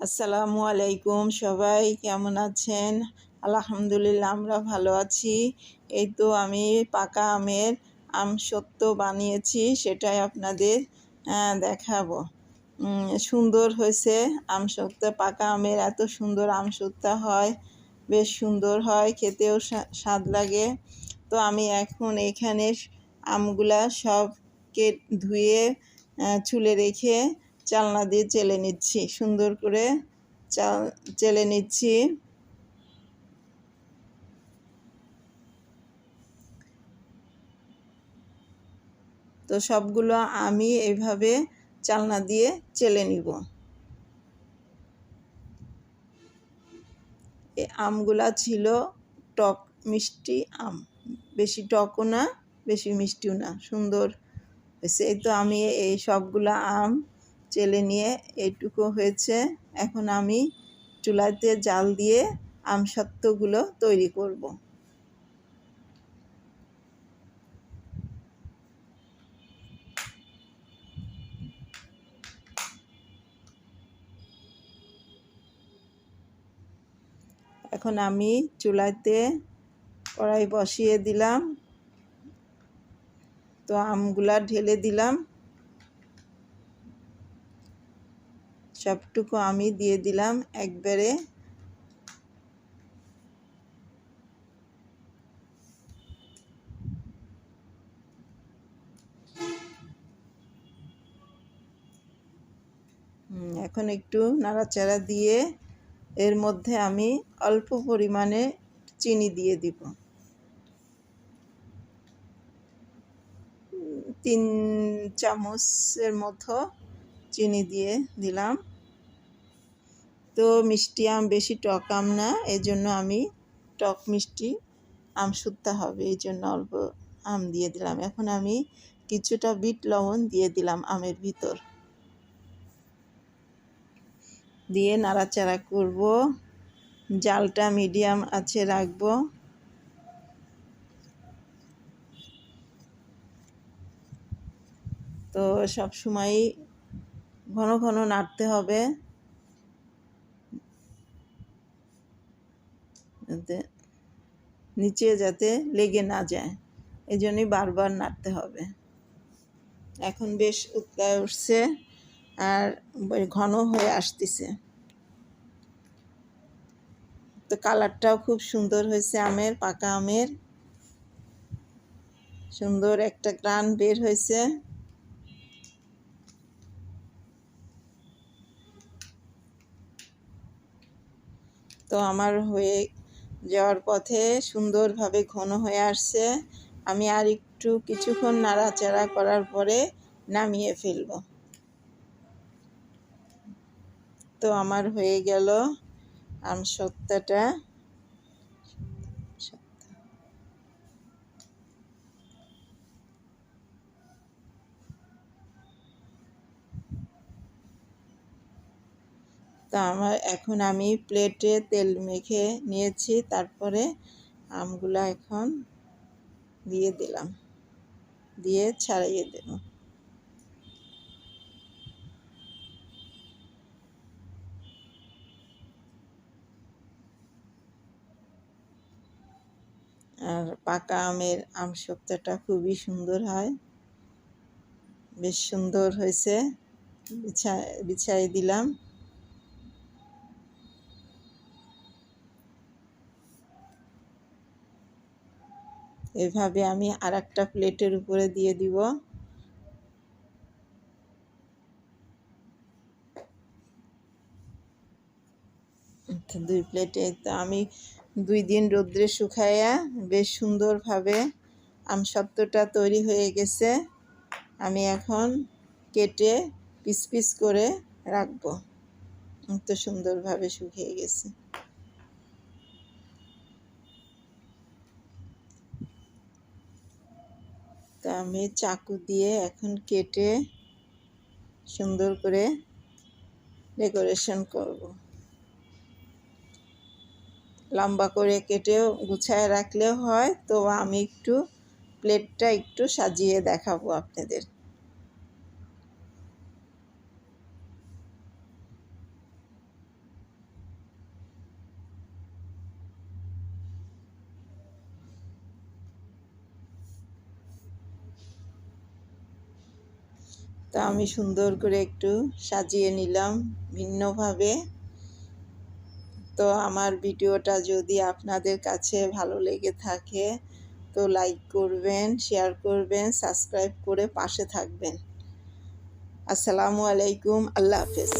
আসসালামু আলাইকুম সবাই কেমন আছেন? আলহামদুলিল্লাহ আমরা ভালো আছি। এই তো আমি পাকা আমের আম সত্য বানিয়েছি সেটাই আপনাদের দেখাবো। সুন্দর হয়েছে আম সত্য পাকা আমের এত সুন্দর আম সত্য হয় বেশ সুন্দর হয় খেতেও স্বা- স্বাদ লাগে। তো আমি এখন এখানে আমগুলা সবকে ধুয়ে আহ, চুলে রেখে চালনা দিয়ে চেলে নিচ্ছি। সুন্দর করে চাল, চেলে নিচ্ছি। তো সবগুলো আমি এইভাবে চালনা দিয়ে চেলে নিব। এই আমগুলা ছিল টক মিষ্টি আম। বেশি টকও না, বেশি মিষ্টিও না, সুন্দর এই তো আমি এই সবগুলা আম চেলে নিয়ে এইটুকু হয়েছে। এখন আমি চুলাতে জাল দিয়ে আম সত্ত্বগুলো তৈরি করব। এখন আমি চুলাতে কড়াই বসিয়ে দিলাম। তো আমগুলা ঢেলে দিলাম। সবটুকু আমি দিয়ে দিলাম একবারে। এখন একটু নাড়াচাড়া দিয়ে এর মধ্যে আমি অল্প পরিমাণে চিনি দিয়ে দিব। তিন চামচের মতো চিনি দিয়ে দিলাম। তো মিষ্টি আম বেশি টক আম না এই জন্য আমি টক মিষ্টি আম শুদ্ধা হবে এই জন্য অল্প আম দিয়ে দিলাম। এখন আমি কিছুটা বিট লবণ দিয়ে দিলাম আমের ভিতর। দিয়ে নাড়াচাড়া করব। জালটা মিডিয়াম আছে রাখব। তো সব সময় ঘন ঘন নাড়তে হবে। নিচে যাতে লেগে না যায়। এই জন্যই বারবার নাড়তে হবে। এখন বেশ উতলায় উঠছে আর ঘন হয়ে আসতেছে। তো কালারটাও খুব সুন্দর হয়েছে আমের, পাকা আমের। সুন্দর একটা গ্রান বের হয়েছে। তো আমার হয়ে যাওয়ার পথে সুন্দরভাবে ঘন হয়ে আসছে। আমি আর একটু কিছুক্ষণ নাড়াচাড়া করার পরে নামিয়ে ফেলব। তো আমার হয়ে গেল আম তো আমার এখন আমি প্লেটে তেল মেখে নিয়েছি, তারপরে আমগুলা এখন দিয়ে দিলাম। দিয়ে ছাড়িয়ে দেব। আর পাকা আমের আম সপ্তাহটা খুবই সুন্দর হয়। বেশ সুন্দর হয়েছে। বিছা, বিছাই দিলাম। এভাবে আমি আর একটা প্লেটের উপরে দিয়ে দিব। তো দুই প্লেটে। তো আমি দুই দিন রোদ্রে শুকাইয়া বেশ সুন্দরভাবে আমসত্ত্বটা তৈরি হয়ে গেছে। আমি এখন কেটে পিস পিস করে রাখব। তো সুন্দরভাবে শুকিয়ে গেছে। তা আমি চাকু দিয়ে এখন কেটে সুন্দর করে ডেকোরেশন করব। লম্বা করে কেটেও গুছায় রাখলেও হয়, তো আমি একটু প্লেটটা একটু সাজিয়ে দেখাবো আপনাদের। তো আমি সুন্দর করে একটু সাজিয়ে নিলাম ভিন্নভাবে। তো আমার ভিডিওটা যদি আপনাদের কাছে ভালো লেগে থাকে, তো লাইক করবেন শেয়ার করবেন সাবস্ক্রাইব করে পাশে থাকবেন। আসসালামু আলাইকুম, আল্লাহ হাফেজ।